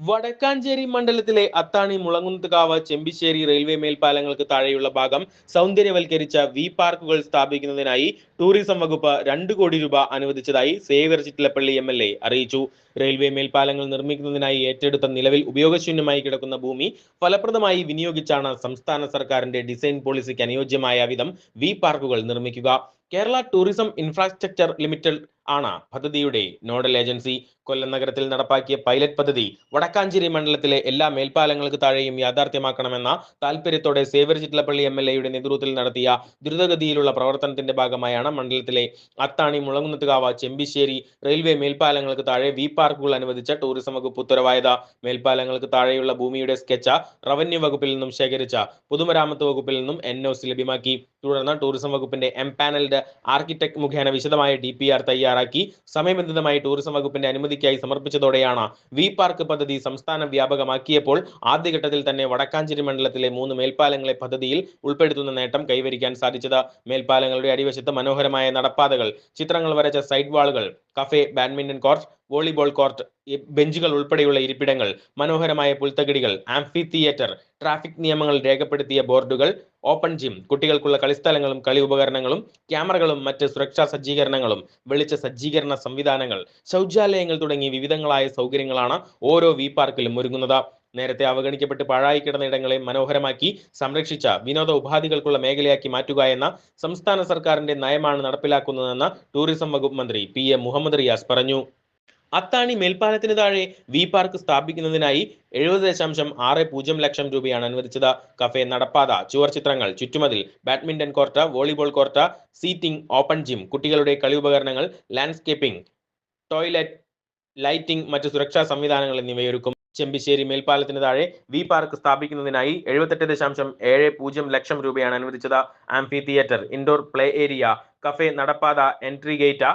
വടക്കാഞ്ചേരി മണ്ഡലത്തിലെ അത്താണി മുളങ്കുന്നത്കാവ് ചെമ്പിശ്ശേരി റെയിൽവേ മേൽപ്പാലങ്ങൾക്ക് താഴെയുള്ള ഭാഗം സൗന്ദര്യവൽക്കരിച്ച വി പാർക്കുകൾ സ്ഥാപിക്കുന്നതിനായി ടൂറിസം വകുപ്പ് രണ്ട് കോടി രൂപ അനുവദിച്ചതായി സേവ്യർ ചിറ്റിലപ്പള്ളി എം അറിയിച്ചു. റെയിൽവേ മേൽപ്പാലങ്ങൾ നിർമ്മിക്കുന്നതിനായി ഏറ്റെടുത്ത നിലവിൽ ഉപയോഗശൂന്യമായി കിടക്കുന്ന ഭൂമി ഫലപ്രദമായി വിനിയോഗിച്ചാണ് സംസ്ഥാന സർക്കാരിന്റെ ഡിസൈൻ പോളിസിക്ക് അനുയോജ്യമായ വിധം വി പാർക്കുകൾ നിർമ്മിക്കുക. കേരള ടൂറിസം ഇൻഫ്രാസ്ട്രക്ചർ ലിമിറ്റഡ് ആണ് പദ്ധതിയുടെ നോഡൽ ഏജൻസി. കൊല്ലം നഗരത്തിൽ നടപ്പാക്കിയ പൈലറ്റ് പദ്ധതി വടക്കാഞ്ചേരി മണ്ഡലത്തിലെ എല്ലാ മേൽപ്പാലങ്ങൾക്ക് താഴെയും യാഥാർത്ഥ്യമാക്കണമെന്ന താൽപര്യത്തോടെ സേവർ ചിറ്റലപ്പള്ളി എം എൽ എയുടെ നേതൃത്വത്തിൽ നടത്തിയ ദ്രുതഗതിയിലുള്ള പ്രവർത്തനത്തിന്റെ ഭാഗമായാണ് മണ്ഡലത്തിലെ അത്താണി മുളങ്ങുന്നത്തുകാവ് ചെമ്പിശ്ശേരി റെയിൽവേ മേൽപ്പാലങ്ങൾക്ക് താഴെ വി പാർക്കുകൾ അനുവദിച്ച ടൂറിസം വകുപ്പ് ഉത്തരവായത്. മേൽപ്പാലങ്ങൾക്ക് താഴെയുള്ള ഭൂമിയുടെ സ്കെച്ച് റവന്യൂ വകുപ്പിൽ നിന്നും ശേഖരിച്ച പൊതുമരാമത്ത് വകുപ്പിൽ നിന്നും എൻ ലഭ്യമാക്കി. തുടർന്ന് ടൂറിസം വകുപ്പിന്റെ എം എംപാനൽഡ് ആർക്കിടെക്ട് മുഖേന വിശദമായ ഡി പി ആർ തയ്യാറാക്കി. സമയബന്ധിതമായി ടൂറിസം വകുപ്പിന്റെ അനുമതിക്കായി സമർപ്പിച്ചതോടെയാണ് വി പാർക്ക് പദ്ധതി സംസ്ഥാന വ്യാപകമാക്കിയപ്പോൾ ആദ്യഘട്ടത്തിൽ തന്നെ വടക്കാഞ്ചേരി മണ്ഡലത്തിലെ മൂന്ന് മേൽപ്പാലങ്ങളെ പദ്ധതിയിൽ ഉൾപ്പെടുത്തുന്ന നേട്ടം കൈവരിക്കാൻ സാധിച്ചത്. മേൽപ്പാലങ്ങളുടെ അടിവശത്ത് മനോഹരമായ നടപ്പാതകൾ ചിത്രങ്ങൾ വരച്ച side വാളുകൾ cafe badminton court volleyball court ബെഞ്ചുകൾ ഉൾപ്പെടെയുള്ള ഇരിപ്പിടങ്ങൾ മനോഹരമായ പുൽത്തകിടികൾ ആംഫി തിയേറ്റർ ട്രാഫിക് നിയമങ്ങൾ രേഖപ്പെടുത്തിയ ബോർഡുകൾ ഓപ്പൺ ജിം കുട്ടികൾക്കുള്ള കളിസ്ഥലങ്ങളും കളി ഉപകരണങ്ങളും ക്യാമറകളും മറ്റ് സുരക്ഷാ സജ്ജീകരണങ്ങളും വെളിച്ച സജ്ജീകരണ സംവിധാനങ്ങൾ ശൗചാലയങ്ങൾ തുടങ്ങി വിവിധങ്ങളായ സൗകര്യങ്ങളാണ് ഓരോ വി പാർക്കിലും ഒരുങ്ങുന്നത്. നേരത്തെ അവഗണിക്കപ്പെട്ട് പാഴായി കിടന്ന ഇടങ്ങളെ മനോഹരമാക്കി സംരക്ഷിച്ച വിനോദ ഉപാധികൾക്കുള്ള മേഖലയാക്കി മാറ്റുക എന്ന സംസ്ഥാന സർക്കാരിന്റെ നയമാണ് നടപ്പിലാക്കുന്നതെന്ന് ടൂറിസം വകുപ്പ് മന്ത്രി പി എ മുഹമ്മദ് റിയാസ് പറഞ്ഞു. അത്താണി മേൽപ്പാലത്തിന് താഴെ വി പാർക്ക് സ്ഥാപിക്കുന്നതിനായി എഴുപത് ദശാംശം ആറ് പൂജ്യം ലക്ഷം രൂപയാണ് അനുവദിച്ചത്. കഫേ നടപ്പാത ചുവർ ചിത്രങ്ങൾ ചുറ്റുമതിൽ badminton court volleyball court seating open gym കുട്ടികളുടെ കളി ഉപകരണങ്ങൾ ലാൻഡ്സ്കേപ്പിംഗ് ടോയ്ലറ്റ് ലൈറ്റിംഗ് മറ്റ് സുരക്ഷാ സംവിധാനങ്ങൾ എന്നിവയൊരുക്കും. ചെമ്പിശ്ശേരി മേൽപ്പാലത്തിന് താഴെ വി പാർക്ക് സ്ഥാപിക്കുന്നതിനായി എഴുപത്തെട്ട് ദശാംശം ഏഴ് പൂജ്യം ലക്ഷം രൂപയാണ് അനുവദിച്ചത്. Amphitheatre indoor play area cafe നടപ്പാത എൻട്രി ഗേറ്റ്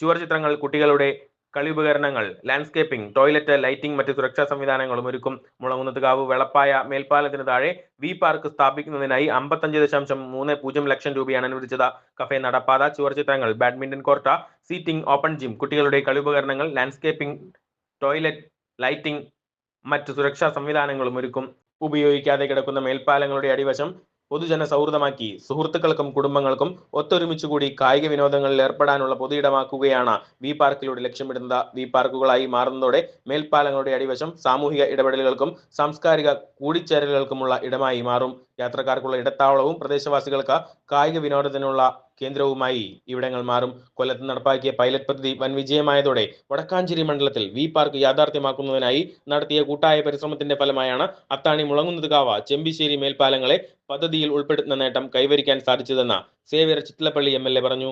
ചുവർ ചിത്രങ്ങൾ കുട്ടികളുടെ കളി ഉപകരണങ്ങൾ ലാൻഡ്സ്കേപ്പിംഗ് ടോയ്ലറ്റ് ലൈറ്റിംഗ് മറ്റ് സുരക്ഷാ സംവിധാനങ്ങളും ഒരുക്കും. മുളങ്ങുന്നത്തുകാവ് വെളപ്പായ മേൽപ്പാലത്തിന് താഴെ വി പാർക്ക് സ്ഥാപിക്കുന്നതിനായി അമ്പത്തഞ്ച് ദശാംശം മൂന്ന് പൂജ്യം ലക്ഷം രൂപയാണ് അനുവദിച്ചത്. കഫേ നടപ്പാത ചുവർ ചിത്രങ്ങൾ badminton court seating open gym കുട്ടികളുടെ കളി ഉപകരണങ്ങൾ ലാൻഡ്സ്കേപ്പിംഗ് ടോയ്ലറ്റ് ലൈറ്റിംഗ് മറ്റ് സുരക്ഷാ സംവിധാനങ്ങളും ഒരുക്കും. ഉപയോഗിക്കാതെ കിടക്കുന്ന മേൽപ്പാലങ്ങളുടെ അടിവശം പൊതുജന സൗഹൃദമാക്കി സുഹൃത്തുക്കൾക്കും കുടുംബങ്ങൾക്കും ഒത്തൊരുമിച്ചുകൂടി കായിക വിനോദങ്ങളിൽ ഏർപ്പെടാനുള്ള പൊതുയിടമാക്കുകയാണ് വി പാർക്കിലൂടെ ലക്ഷ്യമിടുന്നത്. വി പാർക്കുകളായി മാറുന്നതോടെ മേൽപ്പാലങ്ങളുടെ അടിവശം സാമൂഹിക ഇടപെടലുകൾക്കും സാംസ്കാരിക കൂടിച്ചേരലുകൾക്കുമുള്ള ഇടമായി മാറും. യാത്രക്കാർക്കുള്ള ഇടത്താവളവും പ്രദേശവാസികൾക്ക് കായിക വിനോദത്തിനുള്ള കേന്ദ്രവുമായി ഇവിടങ്ങൾ മാറും. കൊല്ലത്ത് നടപ്പാക്കിയ പൈലറ്റ് പദ്ധതി വൻ വിജയമായതോടെ വടക്കാഞ്ചേരി മണ്ഡലത്തിൽ വി പാർക്ക് യാഥാർത്ഥ്യമാക്കുന്നതിനായി നടത്തിയ കൂട്ടായ പരിശ്രമത്തിന്റെ ഫലമായാണ് അത്താണി മുളങ്ങുന്നതുകാവ ചെമ്പിശ്ശേരി മേൽപ്പാലങ്ങളെ പദ്ധതിയിൽ ഉൾപ്പെടുത്തുന്ന നേട്ടം കൈവരിക്കാൻ സാധിച്ചതെന്ന് സേവ്യർ ചിത്തലപ്പള്ളി എം പറഞ്ഞു.